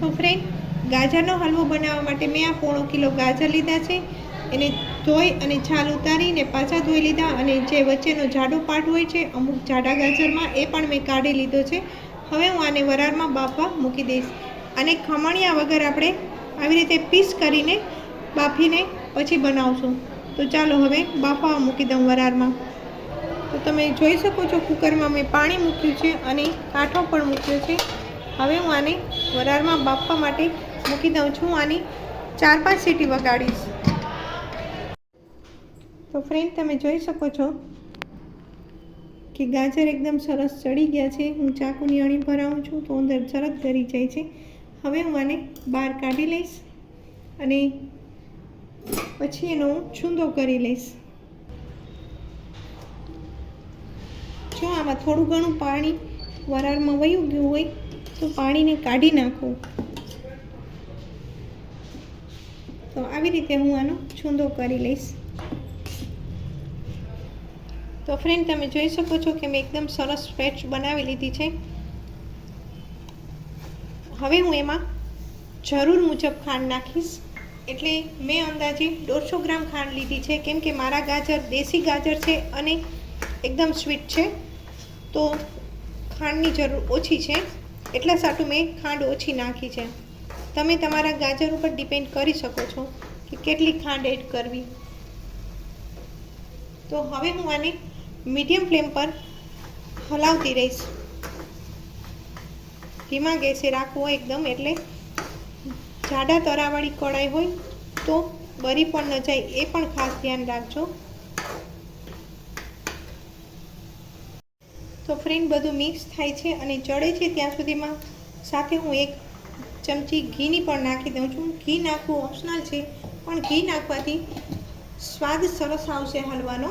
તો ફ્રેન્ડ ગાજરનો હલવો બનાવવા માટે મેં આ પોણો કિલો ગાજર લીધા છે. એને ધોઈ અને છાલ ઉતારીને પાછા ધોઈ લીધા અને જે વચ્ચેનો જાડો પાટ હોય છે, અમુક જાડા ગાજરમાં એ પણ મેં કાઢી લીધો છે. હવે હું આને વરાળમાં બાફવા મૂકી દઈશ. અને ખમણિયા વગર આપણે આવી રીતે પીસ કરીને બાફીને પછી બનાવશું. તો ચાલો હવે બાફવા મૂકી દઉં વરાળમાં. તો તમે જોઈ શકો છો, કુકરમાં મેં પાણી મૂક્યું છે અને કાંઠો પણ મૂક્યો છે. હવે હું આને વરાળમાં બાફવા માટે મૂકી દઉં છું. આની ચાર પાંચ સીટી વગાડીશ. તો ફ્રેન્ડ તમે જોઈ શકો છો કે ગાજર એકદમ સરસ ચડી ગયા છે. હું ચાકુની અણી ભરાવું છું તો અંદર સરસ ગરી જાય છે. હવે હું આને બહાર કાઢી લઈશ અને પછી એનો હું છૂંદો કરી લઈશ. જો આમાં થોડું ઘણું પાણી વરાળમાં વયું ગયું હોય તો પાણીને કાઢી નાખું. તો આવી રીતે હું આનો છૂંદો કરી લઈશ. તો ફ્રેન્ડ તમે જોઈ શકો છો કે મેં એકદમ સરસ પેસ્ટ બનાવી લીધી છે. હવે હું એમાં જરૂર મુજબ ખાંડ નાખીશ. એટલે મેં અંદાજે દોઢસો ગ્રામ ખાંડ લીધી છે. કેમ કે મારા ગાજર દેશી ગાજર છે અને એકદમ સ્વીટ છે. તો ખાંડની જરૂર ઓછી છે. એટલા સાટું મેં ખાંડ ઓછી નાખી છે. તમે તમારા ગાજર ઉપર ડિપેન્ડ કરી શકો છો કે કેટલી ખાંડ એડ કરવી. તો હવે હું આને મીડિયમ ફ્લેમ પર હલાવતી રહીશ. ધીમા ગેસે રાખવો એકદમ એટલે જાડા તરાવાળી કડાઈ હોય તો બરી પણ ન જાય, એ પણ ખાસ ધ્યાન રાખજો. તો ફ્રેન્ડ બધું મિક્સ થાય છે અને ચડે છે ત્યાં સુધીમાં. સાથે હું એક ચમચી ઘીની પણ નાખી દઉં છું. ઘી નાખવું ઓપ્શનલ છે, પણ ઘી નાખવાથી સ્વાદ સરસ આવશે હલવાનો.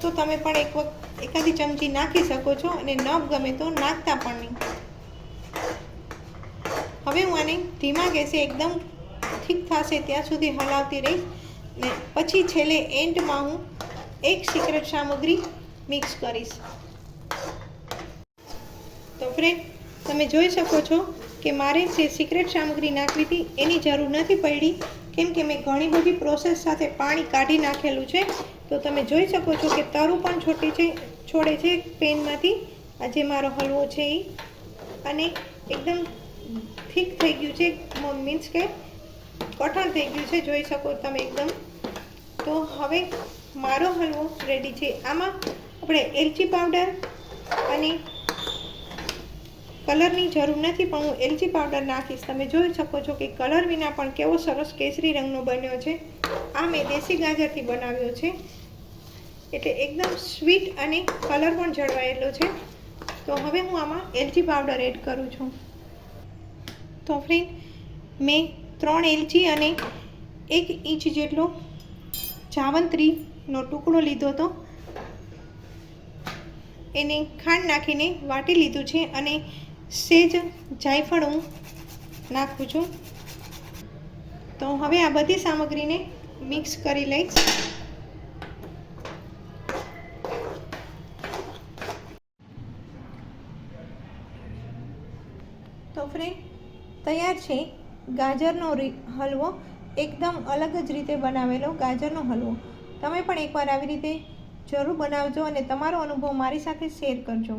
તો તમે પણ એક વખત એકાદી ચમચી નાખી શકો છો અને ન ગમે તો નાખતા પણ નહીં. હવે હું આને ધીમા ગેસે એકદમ ઠીક થશે ત્યાં સુધી હલાવતી રહીશ. ને પછી છેલ્લે એન્ડમાં હું એક સિક્રેટ સામગ્રી મિક્સ કરીશ. તો ફ્રેન્ડ તમે જોઈ શકો છો કે મારે જે સિક્રેટ સામગ્રી નાખવી હતી, એની જરૂર નથી પડી. કેમ કે મેં ઘણી બધી પ્રોસેસ સાથે પાણી કાઢી નાખેલું છે. તો તમે જોઈ શકો છો કે તરું પણ છોટી છે, છોડે છે પેનમાંથી. આ જે મારો હલવો છે એ અને એકદમ ઠીક થઈ ગયું છે મીન્સ કે કઠણ થઈ ગયું છે, જોઈ શકો તમે એકદમ. તો હવે મારો હલવો રેડી છે. આમાં આપણે એલચી પાવડર અને કલરની જરૂર નથી, પણ હું એલચી પાવડર નાખીશ. તમે જોઈ શકો છો કે કલર વિના પણ કેવો સરસ કેસરી રંગનો બન્યો છે. આ મેં દેશી ગાજરથી બનાવ્યો છે. એટલે એકદમ સ્વીટ અને કલર પણ જળવાયેલો છે. તો હવે હું આમાં એલચી પાવડર એડ કરું છું. તો ફ્રેન્ડ, મેં ત્રણ એલચી અને એક ઇંચ જેટલો જાવંત્રીનો ટુકડો લીધો હતો. એને ખાંડ નાખીને વાટી લીધું છે અને સેજ જાયફળ હું નાખું છું. તો હવે આ બધી સામગ્રીને મિક્સ કરી લઈશ. તો ફ્રેન્ડ, તૈયાર છે ગાજરનો હલવો. એકદમ અલગ જ રીતે બનાવેલો ગાજરનો હલવો. તમે પણ એકવાર આવી રીતે જરૂર બનાવજો અને તમારો અનુભવ મારી સાથે શેર કરજો.